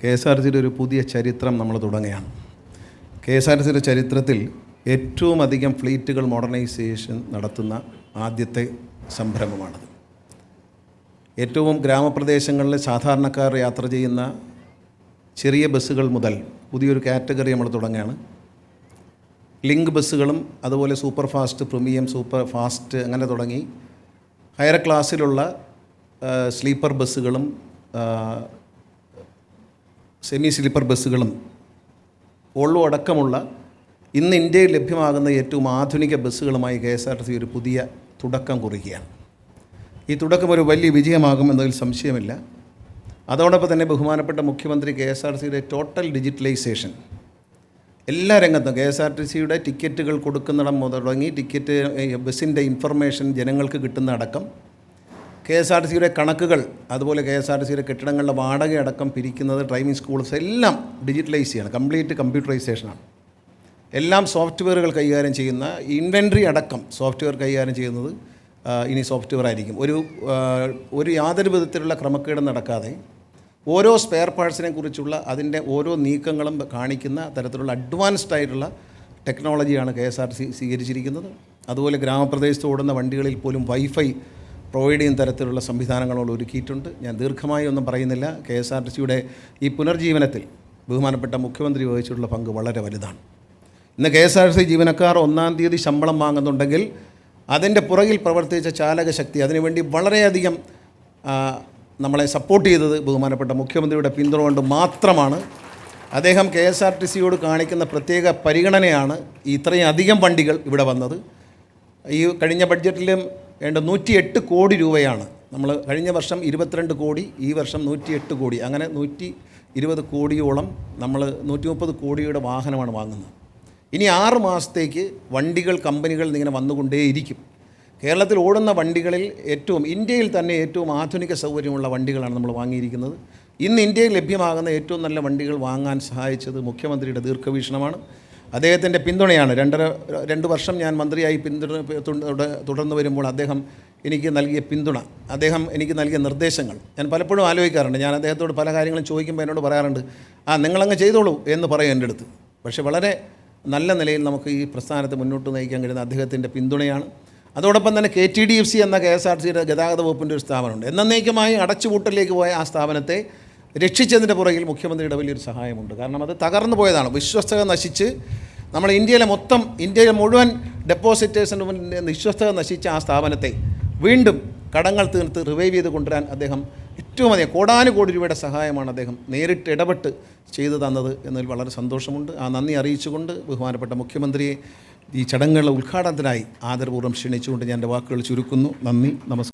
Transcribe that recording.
K S R സിയുടെ ഒരു പുതിയ ചരിത്രം നമ്മൾ തുടങ്ങുകയാണ്. കെ എസ് ആർ സിയുടെ ചരിത്രത്തിൽ ഏറ്റവും അധികം ഫ്ലീറ്റുകൾ മോഡേണൈസേഷൻ നടത്തുന്ന ആദ്യത്തെ സംരംഭമാണത്. ഏറ്റവും ഗ്രാമപ്രദേശങ്ങളിൽ സാധാരണക്കാർ യാത്ര ചെയ്യുന്ന ചെറിയ ബസ്സുകൾ മുതൽ പുതിയൊരു കാറ്റഗറി നമ്മൾ തുടങ്ങുകയാണ്. ലിങ്ക് ബസ്സുകളും അതുപോലെ super fast premium super fast അങ്ങനെ തുടങ്ങി ഹയർ ക്ലാസ്സിലുള്ള സ്ലീപ്പർ ബസ്സുകളും സെമി സ്ലീപ്പർ ബസ്സുകളും ഓൾവോ അടക്കമുള്ള ഇന്ന് ഇന്ത്യയിൽ ലഭ്യമാകുന്ന ഏറ്റവും ആധുനിക ബസ്സുകളുമായി K S R T C ഒരു പുതിയ തുടക്കം കുറിക്കുകയാണ്. ഈ തുടക്കം ഒരു വലിയ വിജയമാകും എന്നതിൽ സംശയമില്ല. അതോടൊപ്പം തന്നെ ബഹുമാനപ്പെട്ട മുഖ്യമന്ത്രി കെ എസ് ആർ സിയുടെ ടോട്ടൽ ഡിജിറ്റലൈസേഷൻ എല്ലാ രംഗത്തും കെ എസ് ആർ ടി സിയുടെ ടിക്കറ്റുകൾ കൊടുക്കുന്നിടം തുടങ്ങി ടിക്കറ്റ് ബസ്സിന്റെ ഇൻഫർമേഷൻ ജനങ്ങൾക്ക് കിട്ടുന്ന അടക്കം കെ എസ് ആർ ടി സിയുടെ കണക്കുകൾ അതുപോലെ കെ എസ് ആർ ടി സിയുടെ കെട്ടിടങ്ങളുടെ വാടക അടക്കം പിരിക്കുന്നത് ഡ്രൈവിംഗ് സ്കൂൾസ് എല്ലാം ഡിജിറ്റലൈസ് ചെയ്യണം കംപ്ലീറ്റ് കമ്പ്യൂട്ടറൈസേഷനാണ്. എല്ലാം സോഫ്റ്റ്വെയറുകൾ കൈകാര്യം ചെയ്യുന്ന ഇൻവെൻട്രി അടക്കം സോഫ്റ്റ്വെയർ കൈകാര്യം ചെയ്യുന്നത് ഇനി സോഫ്റ്റ്വെയർ ആയിരിക്കും. ഒരു ഒരു യാതൊരു വിധത്തിലുള്ള ക്രമക്കേടും നടക്കാതെ ഓരോ സ്പെയർ പാർട്സിനെ കുറിച്ചുള്ള അതിന്റെ ഓരോ നീക്കങ്ങളും കാണിക്കുന്ന തരത്തിലുള്ള അഡ്വാൻസ്ഡ് ആയിട്ടുള്ള ടെക്നോളജിയാണ് കെ എസ് ആർ സി സ്വീകരിച്ചിരിക്കുന്നത്. അതുപോലെ ഗ്രാമപ്രദേശത്ത് ഓടുന്ന വണ്ടികളിൽ പോലും വൈഫൈ പ്രൊവൈഡ് ചെയ്യുന്ന തരത്തിലുള്ള സംവിധാനങ്ങളോട് ഒരുക്കിയിട്ടുണ്ട്. ഞാൻ ദീർഘമായി ഒന്നും പറയുന്നില്ല. കെ എസ് ആർ ടി സിയുടെ ഈ പുനർജീവനത്തിൽ ബഹുമാനപ്പെട്ട മുഖ്യമന്ത്രി വഹിച്ചിട്ടുള്ള പങ്ക് വളരെ വലുതാണ്. ഇന്ന് K S R T C ജീവനക്കാർ ഒന്നാം തീയതി ശമ്പളം വാങ്ങുന്നുണ്ടെങ്കിൽ അതിന്റെ പുറകിൽ പ്രവർത്തിച്ച ചാലകശക്തി അതിനുവേണ്ടി വളരെയധികം നമ്മളെ സപ്പോർട്ട് ചെയ്തത് ബഹുമാനപ്പെട്ട മുഖ്യമന്ത്രിയുടെ പിന്തുണ കൊണ്ട് മാത്രമാണ്. അദ്ദേഹം കെ എസ് ആർ ടി സിയോട് കാണിക്കുന്ന പ്രത്യേക പരിഗണനയാണ് ഇത്രയും അധികം വണ്ടികൾ ഇവിടെ വന്നത്. ഈ കഴിഞ്ഞ ബഡ്ജറ്റിലും വേണ്ട നൂറ്റി എട്ട് കോടി രൂപയാണ്. നമ്മൾ കഴിഞ്ഞ വർഷം ഇരുപത്തിരണ്ട് കോടി ഈ വർഷം നൂറ്റി എട്ട് കോടി. അങ്ങനെ നൂറ്റി ഇരുപത് കോടിയോളം നമ്മൾ നൂറ്റി മുപ്പത് കോടിയുടെ വാഹനമാണ് വാങ്ങുന്നത്. ഇനി ആറ് മാസത്തേക്ക് വണ്ടികൾ കമ്പനികൾ ഇങ്ങനെ വന്നുകൊണ്ടേയിരിക്കും. കേരളത്തിൽ ഓടുന്ന വണ്ടികളിൽ ഏറ്റവും ഇന്ത്യയിൽ തന്നെ ഏറ്റവും ആധുനിക സൗകര്യമുള്ള വണ്ടികളാണ് നമ്മൾ വാങ്ങിയിരിക്കുന്നത്. ഇന്ന് ഇന്ത്യയിൽ ലഭ്യമാകുന്ന ഏറ്റവും നല്ല വണ്ടികൾ വാങ്ങാൻ സഹായിച്ചത് മുഖ്യമന്ത്രിയുടെ ദീർഘവീക്ഷണമാണ്. അദ്ദേഹത്തിന്റെ പിന്തുണയാണ്. രണ്ടര രണ്ട് വർഷം ഞാൻ മന്ത്രിയായി പിന്തുണ തുട- തുടർന്ന് വരുമ്പോൾ അദ്ദേഹം എനിക്ക് നൽകിയ പിന്തുണ അദ്ദേഹം എനിക്ക് നൽകിയ നിർദ്ദേശങ്ങൾ. ഞാൻ പലപ്പോഴും ആലോചിക്കാറുണ്ട്. ഞാൻ അദ്ദേഹത്തോട് പല കാര്യങ്ങളും ചോദിക്കുമ്പോൾ എന്നോട് പറയാറുണ്ട് ആ നിങ്ങളങ്ങ് ചെയ്തോളൂ എന്ന് പറയും എന്റെ അടുത്ത്. പക്ഷേ വളരെ നല്ല നിലയിൽ നമുക്ക് ഈ പ്രസ്ഥാനത്തെ മുന്നോട്ട് നയിക്കാൻ കഴിയുന്ന അദ്ദേഹത്തിന്റെ പിന്തുണയാണ്. അതോടൊപ്പം തന്നെ K T D F C എന്ന കെ എസ് ആർ സിയുടെ ഗതാഗത വകുപ്പിന്റെ ഒരു സ്ഥാപനമുണ്ട്. എന്നേക്കുമായി അടച്ചുപൂട്ടലിലേക്ക് പോയ ആ സ്ഥാപനത്തെ രക്ഷിച്ചതിന്റെ പുറകിൽ മുഖ്യമന്ത്രിയുടെ വലിയൊരു സഹായമുണ്ട്. കാരണം അത് തകർന്നു പോയതാണ്. വിശ്വസ്തത നശിച്ച് നമ്മൾ ഇന്ത്യയിലെ മൊത്തം ഇന്ത്യയിലെ മുഴുവൻ ഡെപ്പോസിറ്റേഴ്സിന്റെ വിശ്വസ്തത നശിച്ച ആ സ്ഥാപനത്തെ വീണ്ടും കടങ്ങൾ തീർത്ത് റിവൈവ് ചെയ്ത് കൊണ്ടുവരാൻ അദ്ദേഹം ഏറ്റവും അധികം കോടാനുകോടി രൂപയുടെ സഹായമാണ് അദ്ദേഹം നേരിട്ട് ഇടപെട്ട് ചെയ്തു തന്നത് എന്നതിൽ വളരെ സന്തോഷമുണ്ട്. ആ നന്ദി അറിയിച്ചുകൊണ്ട് ബഹുമാനപ്പെട്ട മുഖ്യമന്ത്രിയെ ഈ ചടങ്ങുകളുടെ ഉദ്ഘാടനത്തിനായി ആദരപൂർവം ക്ഷണിച്ചുകൊണ്ട് ഞാൻ എന്റെ വാക്കുകൾ ചുരുക്കുന്നു. നന്ദി നമസ്കാരം